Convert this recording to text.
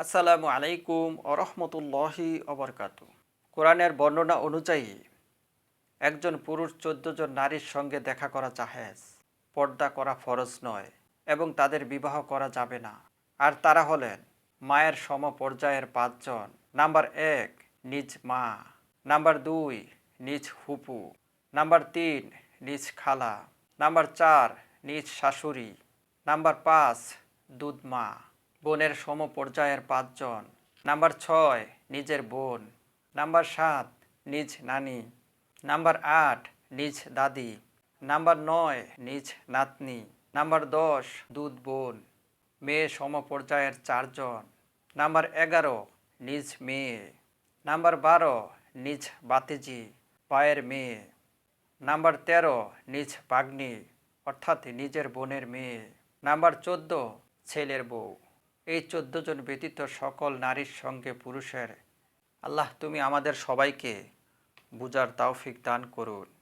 আসসালামু আলাইকুম আরহামতুল্লাহি অবরকাত কোরআনের বর্ণনা অনুযায়ী, একজন পুরুষ জন নারীর সঙ্গে দেখা করা জাহেজ, পর্দা করা ফরজ নয় এবং তাদের বিবাহ করা যাবে না। আর তারা হলেন মায়ের সম পর্যায়ের পাঁচজন। নাম্বার এক, নিজ মা। নাম্বার দুই, নিজ হুপু নাম্বার তিন, নিজ খালা। নাম্বার চার, নিজ শাশুড়ি। নাম্বার পাঁচ, দুধ মা। বোনের সম পর্যায়ের পাঁচজন। নাম্বার ছয়, নিজের বোন। নাম্বার সাত, নিজ নানি। নাম্বার আট, নিজ দাদি। নাম্বার নয়, নিজ নাতনি। নাম্বার দশ, দুধ বোন। মেয়ে সমপর্যায়ের চারজন। নাম্বার এগারো, নিজ মেয়ে। নাম্বার বারো, নিজ বাতিজি, পায়ের মেয়ে। নাম্বার তেরো, নিজ পাগ্নি অর্থাৎ নিজের বোনের মেয়ে। নাম্বার চোদ্দ, ছেলের বউ। এই চোদ্দ জন ব্যতীত সকল নারীর সঙ্গে পুরুষের। আল্লাহ, তুমি আমাদের সবাইকে বুজার তাওফিক দান করুন।